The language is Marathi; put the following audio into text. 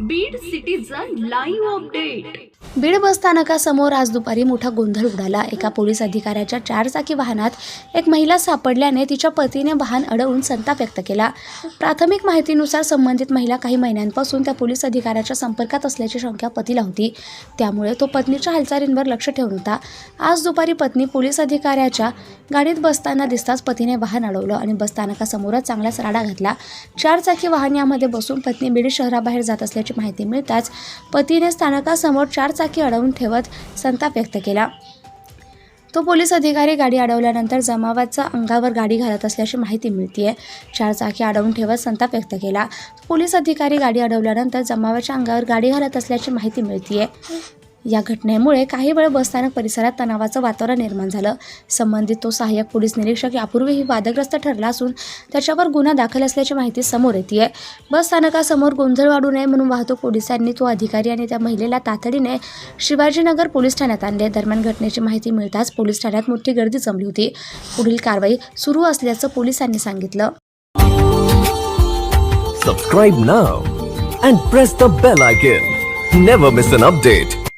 Beed citizen live update Beed बसस्थानकासमोर आज दुपारी मोठा गोंधळ उडाला. एका पोलीस अधिकाऱ्याच्या चारचाकी वाहनात एक महिला सापडल्याने तिच्या पतीने वाहन अडवून संताप व्यक्त केला. प्राथमिक माहितीनुसार संबंधित महिला काही महिन्यांपासून त्या पोलीस अधिकाऱ्याच्या संपर्कात असल्याची शंका पतीला होती. त्यामुळे तो पत्नीच्या हालचालींवर लक्ष ठेवून होता. आज दुपारी पत्नी पोलीस अधिकाऱ्याच्या गाडीत बसताना दिसताच पतीने वाहन अडवलं आणि बसस्थानकासमोरच चांगलाच राडा घातला. चारचाकी वाहन यामध्ये बसून पत्नी बीड शहराबाहेर जात असल्याची माहिती मिळताच पतीने स्थानकासमोर चारचाकी अडवून ठेवत संताप व्यक्त केला. तो पोलीस अधिकारी गाडी अडवल्यानंतर जमावाचा अंगावर गाडी घालत असल्याची माहिती मिळतीये. चारचाकी अडवून ठेवत संताप व्यक्त केला. पोलीस अधिकारी गाडी अडवल्यानंतर जमावाच्या अंगावर गाडी घालत असल्याची माहिती मिळतीये. या घटनेमुळे काही वेळ बसस्थानक परिसरात तणावाचं वातावरण निर्माण झालं. संबंधित तो सहाय्यक पोलीस निरीक्षक यापूर्वीही वादग्रस्त ठरला असून त्याच्यावर गुन्हा दाखल असल्याची माहिती समोर येते बस स्थानकासमोर गोंधळ वाढू नये म्हणून वाहतूक पोलिसांनी तो अधिकारी आणि त्या महिलेला तातडीने शिवाजीनगर पोलीस ठाण्यात आणले. दरम्यान घटनेची माहिती मिळताच पोलीस ठाण्यात मोठी गर्दी जमली होती. पुढील कारवाई सुरू असल्याचं पोलिसांनी सांगितलं. Subscribe now and press the bell icon. Never miss an update.